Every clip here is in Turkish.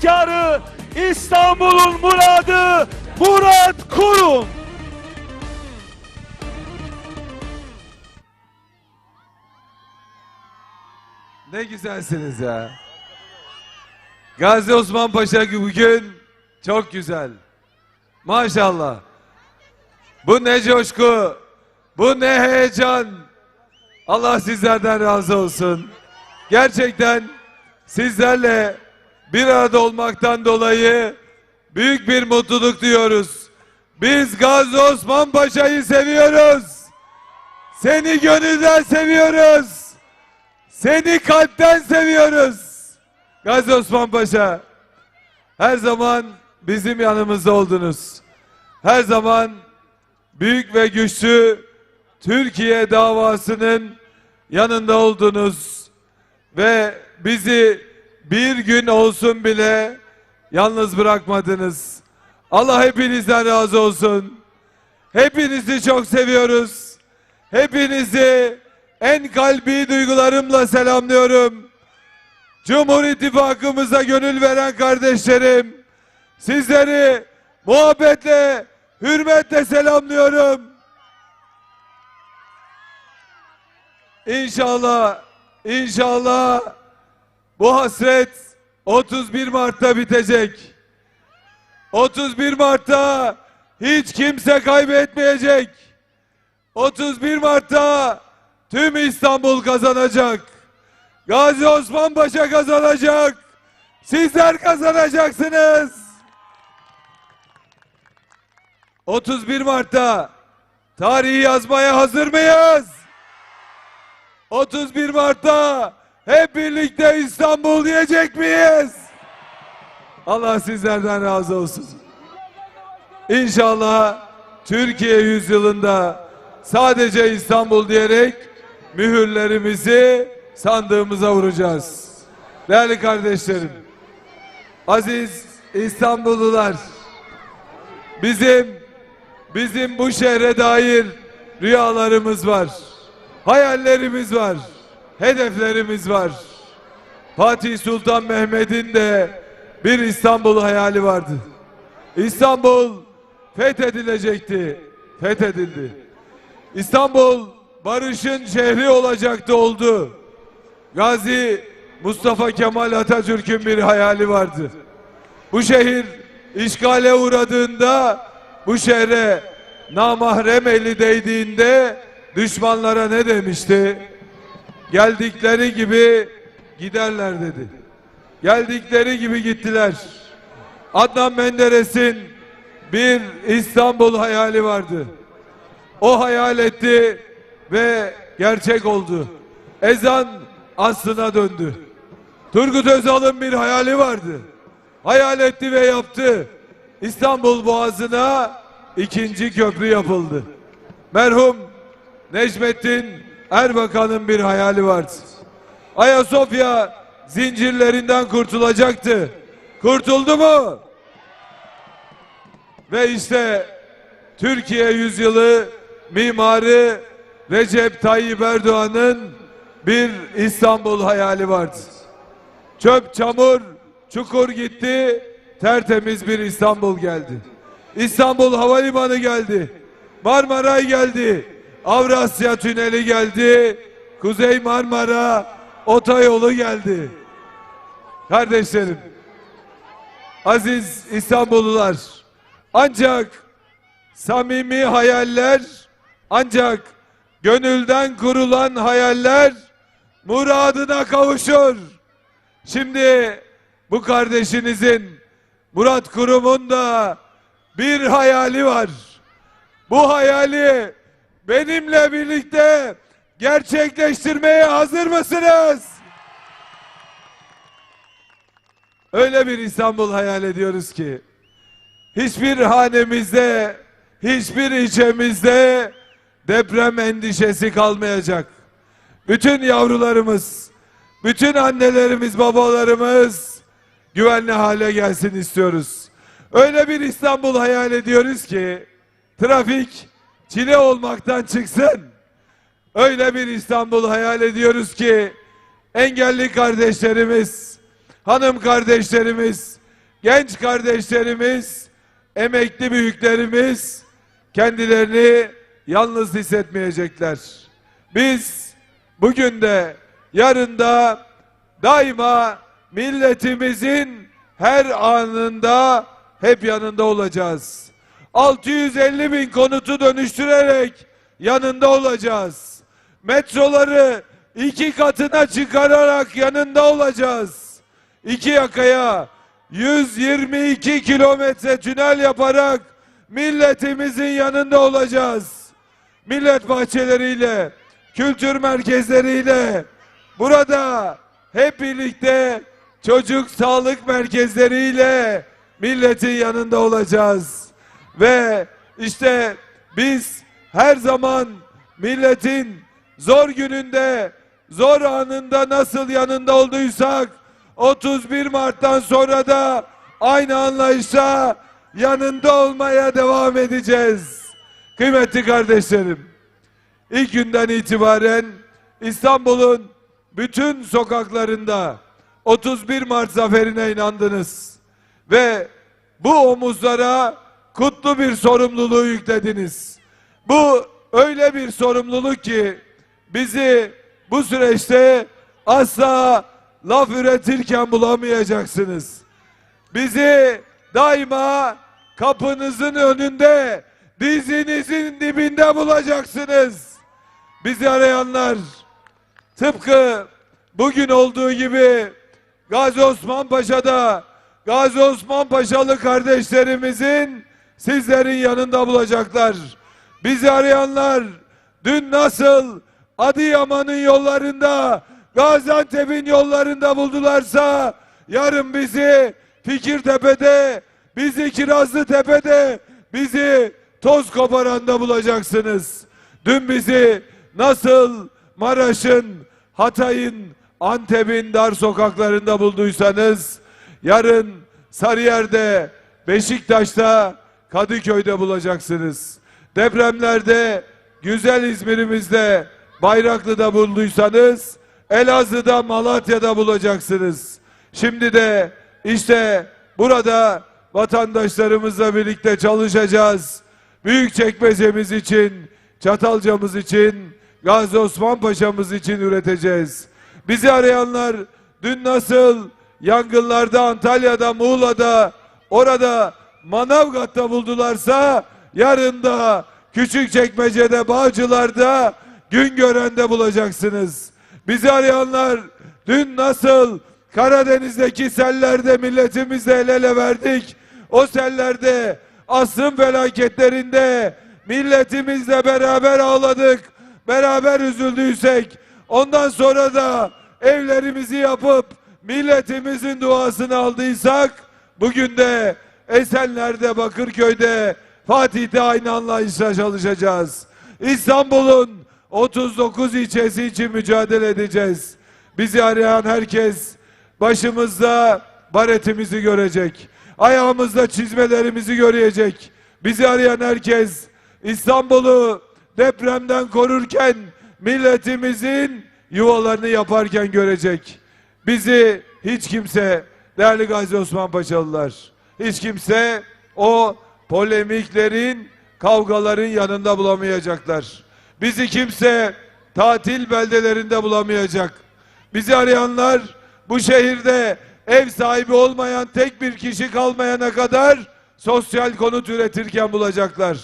fedakarı, İstanbul'un muradı Murat Kurum. Ne güzelsiniz ya. Gazi Osman Paşa bugün çok güzel. Maşallah. Bu ne coşku. Bu ne heyecan. Allah sizlerden razı olsun. Gerçekten sizlerle bir arada olmaktan dolayı büyük bir mutluluk duyuyoruz. Biz Gazi Osman Paşa'yı seviyoruz. Seni gönülden seviyoruz. Seni kalpten seviyoruz. Gazi Osman Paşa. Her zaman bizim yanımızda oldunuz. Her zaman büyük ve güçlü Türkiye davasının yanında oldunuz. Ve bizi bir gün olsun bile yalnız bırakmadınız. Allah hepinizden razı olsun. Hepinizi çok seviyoruz. Hepinizi en kalbi duygularımla selamlıyorum. Cumhur İttifakımıza gönül veren kardeşlerim, sizleri muhabbetle, hürmetle selamlıyorum. İnşallah, inşallah bu hasret 31 Mart'ta bitecek. 31 Mart'ta hiç kimse kaybetmeyecek. 31 Mart'ta tüm İstanbul kazanacak. Gazi Osman Paşa kazanacak. Sizler kazanacaksınız. 31 Mart'ta tarihi yazmaya hazır mıyız? 31 Mart'ta hep birlikte İstanbul diyecek miyiz? Allah sizlerden razı olsun. İnşallah Türkiye yüzyılında sadece İstanbul diyerek mühürlerimizi sandığımıza vuracağız. Değerli kardeşlerim, aziz İstanbullular, bizim bizim bu şehre dair rüyalarımız var. Hayallerimiz var. Hedeflerimiz var. Fatih Sultan Mehmet'in de bir İstanbul hayali vardı. İstanbul fethedilecekti. Fethedildi. İstanbul barışın şehri olacaktı oldu. Gazi Mustafa Kemal Atatürk'ün bir hayali vardı. Bu şehir işgale uğradığında bu şehre namahrem eli değdiğinde düşmanlara ne demişti? Geldikleri gibi giderler dedi. Geldikleri gibi gittiler. Adnan Menderes'in bir İstanbul hayali vardı. O hayal etti ve gerçek oldu. Ezan aslına döndü. Turgut Özal'ın bir hayali vardı. Hayal etti ve yaptı. İstanbul Boğazı'na ikinci köprü yapıldı. Merhum Necmettin Erbakan'ın bir hayali vardı. Ayasofya zincirlerinden kurtulacaktı. Kurtuldu mu? Ve işte Türkiye yüzyılı mimarı Recep Tayyip Erdoğan'ın bir İstanbul hayali vardı. Çöp, çamur, çukur gitti, tertemiz bir İstanbul geldi. İstanbul Havalimanı geldi. Marmaray geldi. Avrasya Tüneli geldi. Kuzey Marmara otoyolu geldi. Kardeşlerim, aziz İstanbullular, ancak samimi hayaller, ancak gönülden kurulan hayaller muradına kavuşur. Şimdi bu kardeşinizin Murat Kurum'un da bir hayali var. Bu hayali benimle birlikte gerçekleştirmeye hazır mısınız? Öyle bir İstanbul hayal ediyoruz ki hiçbir hanemizde, hiçbir ilçemizde deprem endişesi kalmayacak. Bütün yavrularımız, bütün annelerimiz, babalarımız güvenli hale gelsin istiyoruz. Öyle bir İstanbul hayal ediyoruz ki trafik çile olmaktan çıksın. Öyle bir İstanbul hayal ediyoruz ki engelli kardeşlerimiz, hanım kardeşlerimiz genç kardeşlerimiz, emekli büyüklerimiz kendilerini yalnız hissetmeyecekler. Biz bugün de yarın da daima milletimizin her anında hep yanında olacağız. 650 bin konutu dönüştürerek yanında olacağız. Metroları iki katına çıkararak yanında olacağız. İki yakaya 122 kilometre tünel yaparak milletimizin yanında olacağız. Millet bahçeleriyle, kültür merkezleriyle burada hep birlikte çocuk sağlık merkezleriyle milletin yanında olacağız. Ve işte biz her zaman milletin zor gününde, zor anında nasıl yanında olduysak 31 Mart'tan sonra da aynı anlayışla yanında olmaya devam edeceğiz. Kıymetli kardeşlerim, ilk günden itibaren İstanbul'un bütün sokaklarında 31 Mart zaferine inandınız ve bu omuzlara kutlu bir sorumluluğu yüklediniz. Bu öyle bir sorumluluk ki bizi bu süreçte asla laf üretirken bulamayacaksınız. Bizi daima kapınızın önünde, dizinizin dibinde bulacaksınız. Bizi arayanlar tıpkı bugün olduğu gibi Gazi Osman Paşa'da Gazi Osman Paşalı kardeşlerimizin sizlerin yanında bulacaklar. Bizi arayanlar dün nasıl Adıyaman'ın yollarında Gaziantep'in yollarında buldularsa yarın bizi Fikirtepe'de bizi Kirazlı Tepe'de bizi toz koparanda bulacaksınız. Dün bizi nasıl Maraş'ın, Hatay'ın, Antep'in dar sokaklarında bulduysanız yarın Sarıyer'de, Beşiktaş'ta, Kadıköy'de bulacaksınız. Depremlerde güzel İzmir'imizde, Bayraklı'da bulduysanız Elazığ'da, Malatya'da bulacaksınız. Şimdi de işte burada vatandaşlarımızla birlikte çalışacağız. Büyük çekmecemiz için, Çatalcamız için, Gazi Osman Paşa'mız için üreteceğiz. Bizi arayanlar dün nasıl yangınlarda Antalya'da, Muğla'da, orada Manavgat'ta buldularsa yarın da Küçükçekmece'de, Bağcılar'da, Güngören'de bulacaksınız. Bizi arayanlar dün nasıl Karadeniz'deki sellerde milletimizle el ele verdik. O sellerde asrın felaketlerinde milletimizle beraber ağladık. Beraber üzüldüysek ondan sonra da evlerimizi yapıp milletimizin duasını aldıysak bugün de Esenler'de, Bakırköy'de, Fatih'te aynı anlayışla çalışacağız. İstanbul'un 39 ilçesi için mücadele edeceğiz. Bizi arayan herkes başımızda baretimizi görecek. Ayağımızda çizmelerimizi görecek. Bizi arayan herkes İstanbul'u depremden korurken milletimizin yuvalarını yaparken görecek. Bizi hiç kimse değerli Gazi Osman Paşalılar hiç kimse o polemiklerin kavgaların yanında bulamayacaklar. Bizi kimse tatil beldelerinde bulamayacak. Bizi arayanlar bu şehirde ev sahibi olmayan tek bir kişi kalmayana kadar sosyal konut üretirken bulacaklar.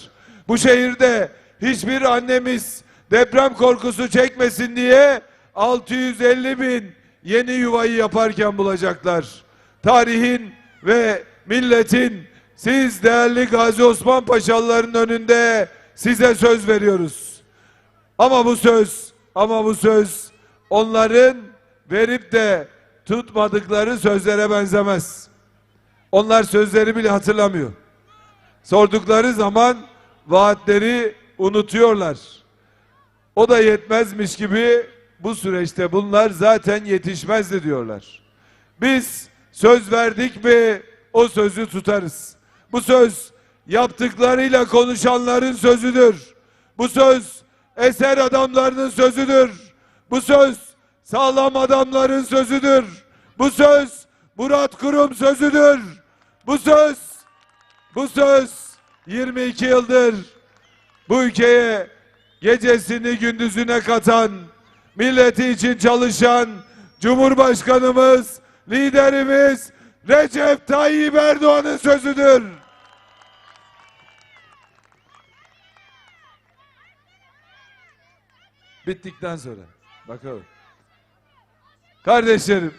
Bu şehirde hiçbir annemiz deprem korkusu çekmesin diye 650 bin yeni yuvayı yaparken bulacaklar. Tarihin ve milletin siz değerli Gazi Osman Paşalıların önünde size söz veriyoruz. Ama bu söz, ama bu söz onların verip de tutmadıkları sözlere benzemez. Onlar sözleri bile hatırlamıyor. Sordukları zaman vaatleri unutuyorlar. O da yetmezmiş gibi bu süreçte bunlar zaten yetişmezdi diyorlar. Biz söz verdik mi o sözü tutarız. Bu söz yaptıklarıyla konuşanların sözüdür. Bu söz eser adamlarının sözüdür. Bu söz sağlam adamların sözüdür. Bu söz Murat Kurum sözüdür. Bu söz, bu söz 22 yıldır bu ülkeye gecesini gündüzüne katan, milleti için çalışan Cumhurbaşkanımız, liderimiz Recep Tayyip Erdoğan'ın sözüdür. Bittikten sonra bakalım. Kardeşlerim,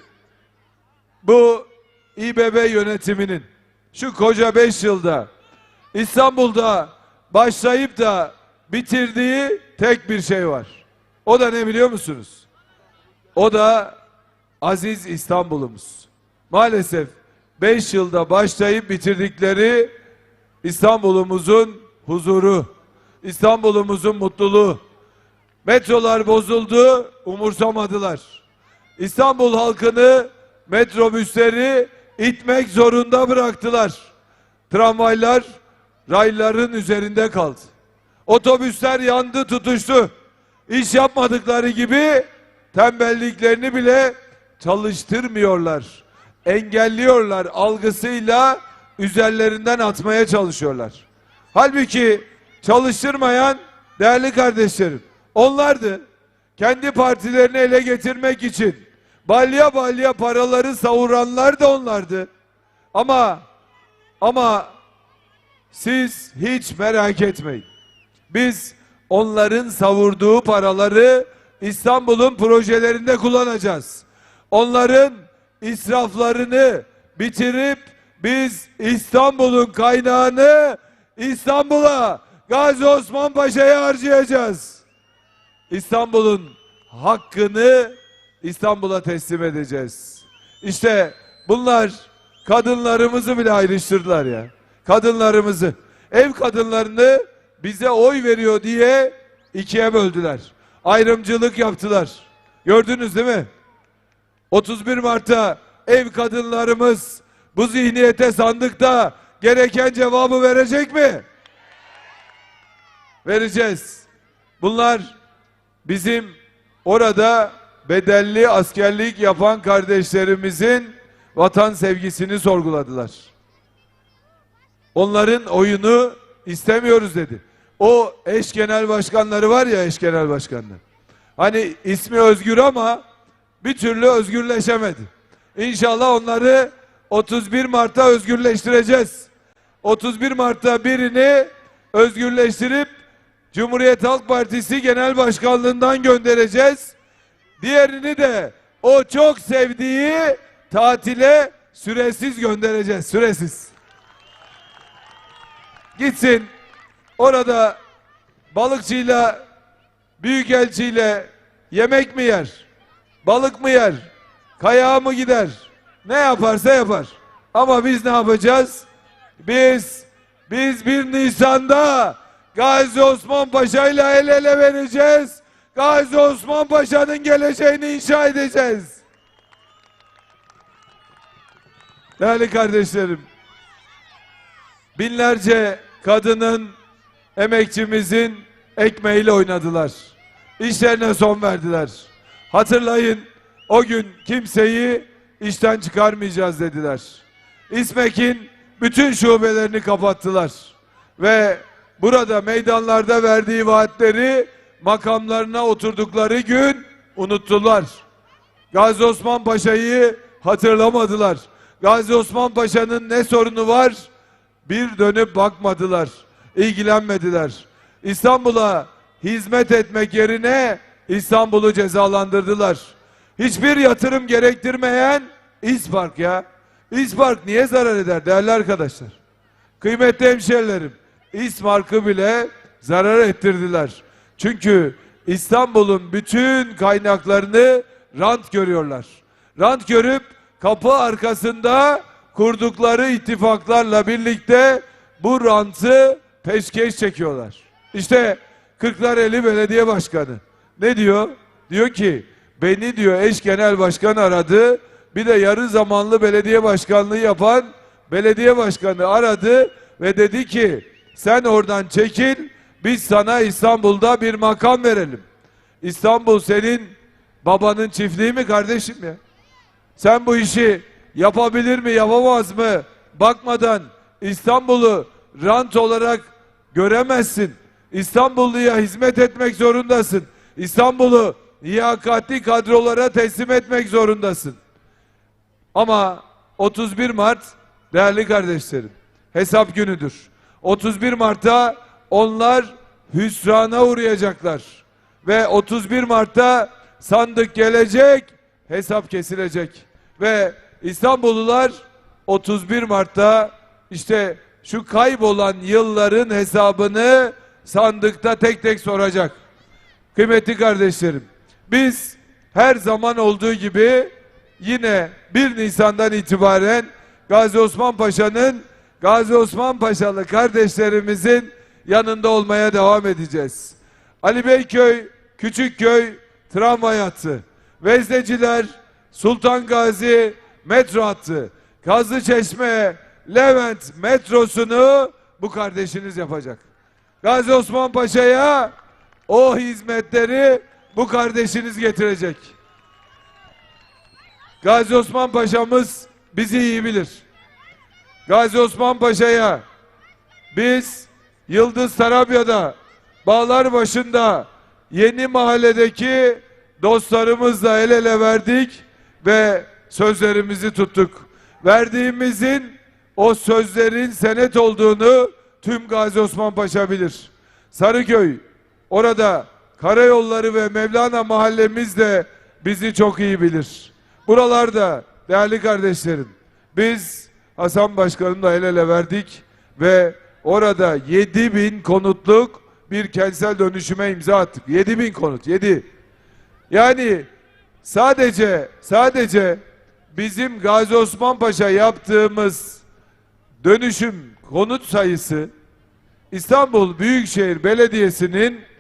bu İBB yönetiminin şu koca beş yılda İstanbul'da başlayıp da bitirdiği tek bir şey var. O da ne biliyor musunuz? O da aziz İstanbul'umuz. Maalesef 5 yılda başlayıp bitirdikleri İstanbul'umuzun huzuru, İstanbul'umuzun mutluluğu. Metrolar bozuldu, umursamadılar. İstanbul halkını metrobüsleri itmek zorunda bıraktılar. Tramvaylar rayların üzerinde kaldı. Otobüsler yandı, tutuştu. İş yapmadıkları gibi tembelliklerini bile çalıştırmıyorlar. Engelliyorlar algısıyla üzerlerinden atmaya çalışıyorlar. Halbuki çalıştırmayan değerli kardeşlerim onlardı. Kendi partilerini ele getirmek için balya balya paraları savuranlar da onlardı. Ama ama siz hiç merak etmeyin. Biz onların savurduğu paraları İstanbul'un projelerinde kullanacağız. Onların israflarını bitirip biz İstanbul'un kaynağını İstanbul'a Gazi Osman Paşa'ya harcayacağız. İstanbul'un hakkını İstanbul'a teslim edeceğiz. İşte bunlar kadınlarımızı bile ayrıştırdılar ya. Kadınlarımızı, ev kadınlarını bize oy veriyor diye ikiye böldüler. Ayrımcılık yaptılar. Gördünüz değil mi? 31 Mart'ta ev kadınlarımız bu zihniyete sandıkta gereken cevabı verecek mi? Vereceğiz. Bunlar bizim orada bedelli askerlik yapan kardeşlerimizin vatan sevgisini sorguladılar. Onların oyunu istemiyoruz dedi. O eş genel başkanları var ya eş genel başkanlar. Hani ismi özgür ama bir türlü özgürleşemedi. İnşallah onları 31 Mart'ta özgürleştireceğiz. 31 Mart'ta birini özgürleştirip Cumhuriyet Halk Partisi Genel Başkanlığından göndereceğiz. Diğerini de o çok sevdiği tatile süresiz göndereceğiz. Süresiz. Gitsin orada balıkçıyla büyükelçiyle yemek mi yer? Balık mı yer? Kayağa mı gider? Ne yaparsa yapar. Ama biz ne yapacağız? Biz biz bir Nisan'da Gazi Osman Paşa ile el ele vereceğiz. Gazi Osman Paşa'nın geleceğini inşa edeceğiz. Değerli kardeşlerim, binlerce kadının, emekçimizin ekmeğiyle oynadılar. İşlerine son verdiler. Hatırlayın, o gün kimseyi işten çıkarmayacağız dediler. İSMEK'in bütün şubelerini kapattılar. Ve burada meydanlarda verdiği vaatleri makamlarına oturdukları gün unuttular. Gazi Osman Paşa'yı hatırlamadılar. Gazi Osman Paşa'nın ne sorunu var? Bir dönüp bakmadılar. ilgilenmediler. İstanbul'a hizmet etmek yerine İstanbul'u cezalandırdılar. Hiçbir yatırım gerektirmeyen İspark ya. İspark niye zarar eder değerli arkadaşlar? Kıymetli hemşerilerim, İspark'ı bile zarar ettirdiler. Çünkü İstanbul'un bütün kaynaklarını rant görüyorlar. Rant görüp kapı arkasında kurdukları ittifaklarla birlikte bu rantı peşkeş çekiyorlar. İşte Kırklareli Belediye Başkanı ne diyor? Diyor ki beni diyor eş genel başkan aradı. Bir de yarı zamanlı belediye başkanlığı yapan belediye başkanı aradı ve dedi ki sen oradan çekil biz sana İstanbul'da bir makam verelim. İstanbul senin babanın çiftliği mi kardeşim ya? Sen bu işi yapabilir mi yapamaz mı bakmadan İstanbul'u rant olarak göremezsin. İstanbulluya hizmet etmek zorundasın. İstanbul'u liyakatli kadrolara teslim etmek zorundasın. Ama 31 Mart değerli kardeşlerim hesap günüdür. 31 Mart'ta onlar hüsrana uğrayacaklar. Ve 31 Mart'ta sandık gelecek, hesap kesilecek. Ve İstanbullular 31 Mart'ta işte şu kaybolan yılların hesabını sandıkta tek tek soracak. Kıymetli kardeşlerim, biz her zaman olduğu gibi yine 1 Nisan'dan itibaren Gazi Osman Paşa'nın Gazi Osman Paşalı kardeşlerimizin yanında olmaya devam edeceğiz. Ali Beyköy, Küçükköy tramvay hattı, Vezneciler, Sultan Gazi metro hattı, Kazlıçeşme, Levent metrosunu bu kardeşiniz yapacak. Gazi Osman Paşa'ya o hizmetleri bu kardeşiniz getirecek. Gazi Osman Paşa'mız bizi iyi bilir. Gazi Osman Paşa'ya biz Yıldız Tarabya'da bağlar başında yeni mahalledeki dostlarımızla el ele verdik ve sözlerimizi tuttuk. Verdiğimizin o sözlerin senet olduğunu tüm Gazi Osman Paşa bilir. Sarıköy orada karayolları ve Mevlana mahallemiz de bizi çok iyi bilir. Buralarda değerli kardeşlerim biz Hasan Başkanımla el ele verdik ve orada 7 bin konutluk bir kentsel dönüşüme imza attık. 7 bin konut 7. Yani sadece sadece bizim Gazi Osman Paşa yaptığımız dönüşüm konut sayısı İstanbul Büyükşehir Belediyesi'nin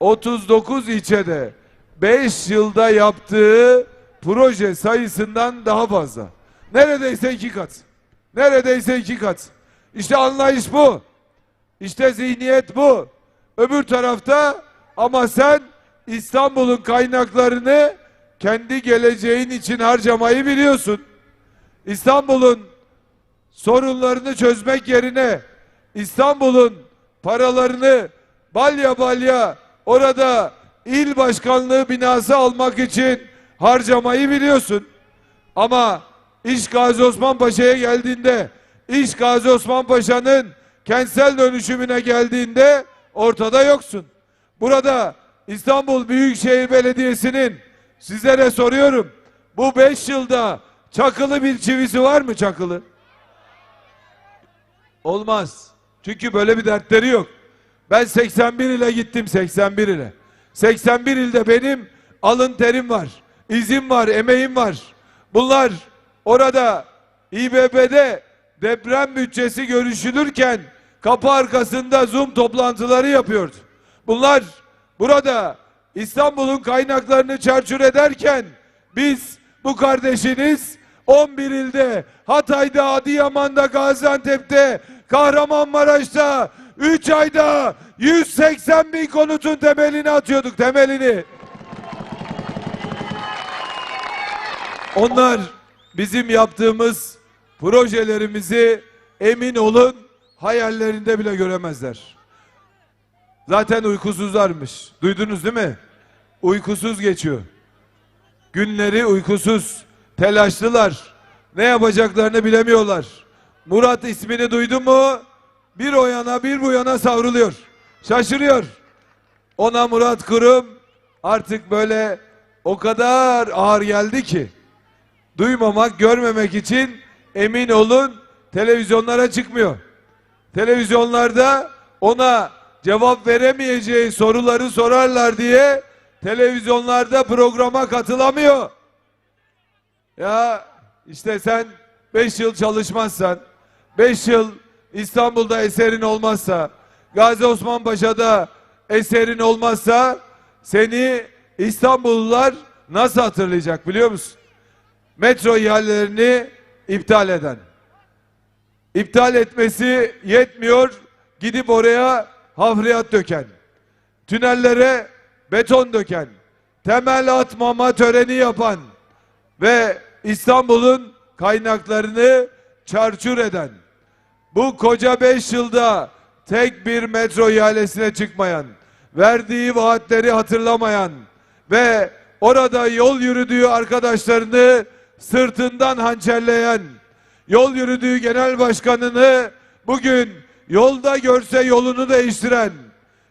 39 ilçede 5 yılda yaptığı proje sayısından daha fazla. Neredeyse iki kat. Neredeyse iki kat. İşte anlayış bu. İşte zihniyet bu. Öbür tarafta ama sen İstanbul'un kaynaklarını kendi geleceğin için harcamayı biliyorsun. İstanbul'un sorunlarını çözmek yerine İstanbul'un paralarını balya balya orada il başkanlığı binası almak için harcamayı biliyorsun. Ama iş Gazi Osman Paşa'ya geldiğinde, iş Gazi Osman Paşa'nın kentsel dönüşümüne geldiğinde ortada yoksun. Burada İstanbul Büyükşehir Belediyesi'nin sizlere soruyorum. Bu beş yılda çakılı bir çivisi var mı çakılı? Olmaz. Çünkü böyle bir dertleri yok. Ben 81 ile gittim 81 ile. 81 ilde benim alın terim var. izim var, emeğim var. Bunlar orada İBB'de deprem bütçesi görüşülürken kapı arkasında Zoom toplantıları yapıyordu. Bunlar burada İstanbul'un kaynaklarını çarçur ederken biz bu kardeşiniz 11 ilde Hatay'da, Adıyaman'da, Gaziantep'te, Kahramanmaraş'ta 3 ayda 180 bin konutun temelini atıyorduk temelini. Onlar bizim yaptığımız projelerimizi emin olun hayallerinde bile göremezler. Zaten uykusuzlarmış. Duydunuz değil mi? Uykusuz geçiyor. Günleri uykusuz, telaşlılar. Ne yapacaklarını bilemiyorlar. Murat ismini duydu mu bir o yana bir bu yana savruluyor. Şaşırıyor. Ona Murat Kurum artık böyle o kadar ağır geldi ki duymamak, görmemek için emin olun televizyonlara çıkmıyor. Televizyonlarda ona cevap veremeyeceği soruları sorarlar diye televizyonlarda programa katılamıyor. Ya işte sen 5 yıl çalışmazsan, 5 yıl İstanbul'da eserin olmazsa, Gazi Osman Paşa'da eserin olmazsa seni İstanbullular nasıl hatırlayacak biliyor musun? Metro ihalelerini iptal eden. İptal etmesi yetmiyor, gidip oraya hafriyat döken, tünellere beton döken, temel atmama töreni yapan ve İstanbul'un kaynaklarını çarçur eden, bu koca beş yılda tek bir metro ihalesine çıkmayan, verdiği vaatleri hatırlamayan ve orada yol yürüdüğü arkadaşlarını sırtından hançerleyen, yol yürüdüğü genel başkanını bugün yolda görse yolunu değiştiren,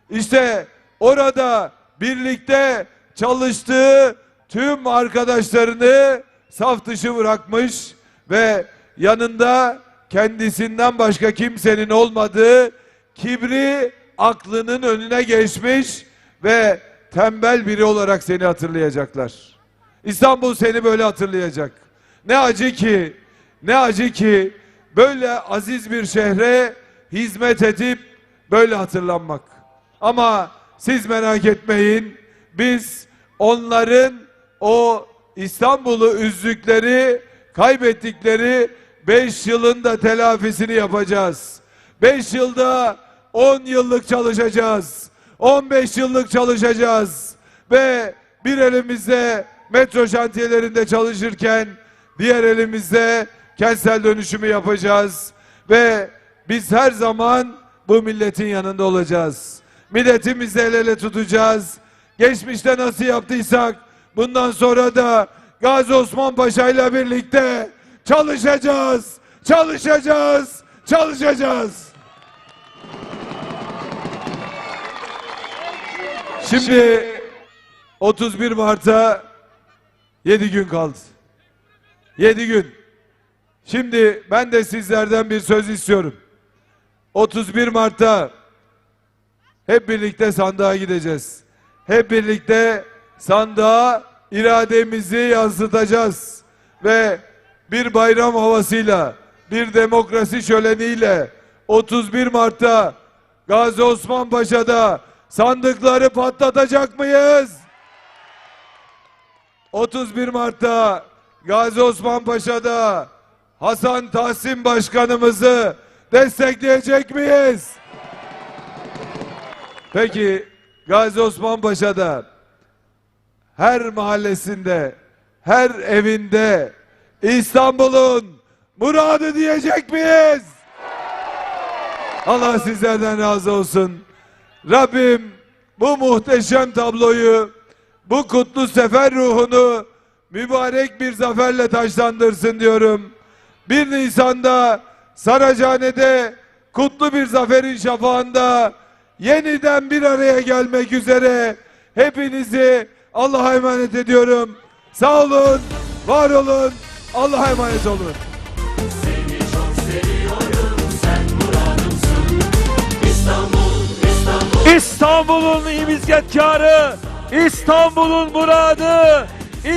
işte orada birlikte çalıştığı tüm arkadaşlarını saf dışı bırakmış ve yanında kendisinden başka kimsenin olmadığı kibri aklının önüne geçmiş ve tembel biri olarak seni hatırlayacaklar. İstanbul seni böyle hatırlayacak. Ne acı ki, ne acı ki böyle aziz bir şehre hizmet edip böyle hatırlanmak. Ama siz merak etmeyin. Biz onların o İstanbul'u üzdükleri, kaybettikleri 5 yılın da telafisini yapacağız. 5 yılda 10 yıllık çalışacağız. 15 yıllık çalışacağız. Ve bir elimizde metro şantiyelerinde çalışırken diğer elimizde kentsel dönüşümü yapacağız. Ve biz her zaman bu milletin yanında olacağız. Milletimizle el ele tutacağız. Geçmişte nasıl yaptıysak bundan sonra da Gazi Osman Paşa ile birlikte çalışacağız. Çalışacağız. Çalışacağız. Şimdi 31 Mart'a 7 gün kaldı. 7 gün. Şimdi ben de sizlerden bir söz istiyorum. 31 Mart'ta hep birlikte sandığa gideceğiz. Hep birlikte sandığa irademizi yansıtacağız. Ve bir bayram havasıyla, bir demokrasi şöleniyle 31 Mart'ta Gazi Osman Paşa'da sandıkları patlatacak mıyız? 31 Mart'ta Gazi Osman Paşa'da Hasan Tahsin Başkanımızı destekleyecek miyiz? Peki Gazi Osman Paşa'da her mahallesinde, her evinde İstanbul'un muradı diyecek miyiz? Allah sizlerden razı olsun. Rabbim bu muhteşem tabloyu, bu kutlu sefer ruhunu mübarek bir zaferle taşlandırsın diyorum. 1 Nisan'da Saracahane'de kutlu bir zaferin şafağında yeniden bir araya gelmek üzere hepinizi Allah'a emanet ediyorum. Sağ olun, var olun, Allah'a emanet olun. Seni çok seviyorum sen muradımsın İstanbul İstanbul İstanbul'un imizgetkarı, İstanbul'un muradı,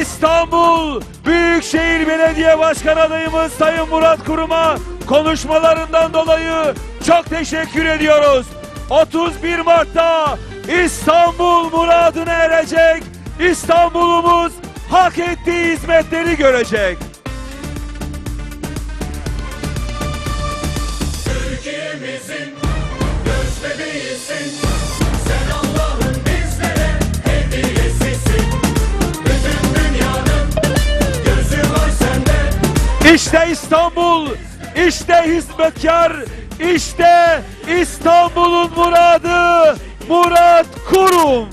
İstanbul Büyükşehir Belediye Başkan adayımız Sayın Murat Kurum'a konuşmalarından dolayı çok teşekkür ediyoruz. 31 Mart'ta İstanbul muradına erecek, İstanbul'umuz hak ettiği hizmetleri görecek. İşte İstanbul, işte hizmetkar, işte İstanbul'un muradı Murat Kurum.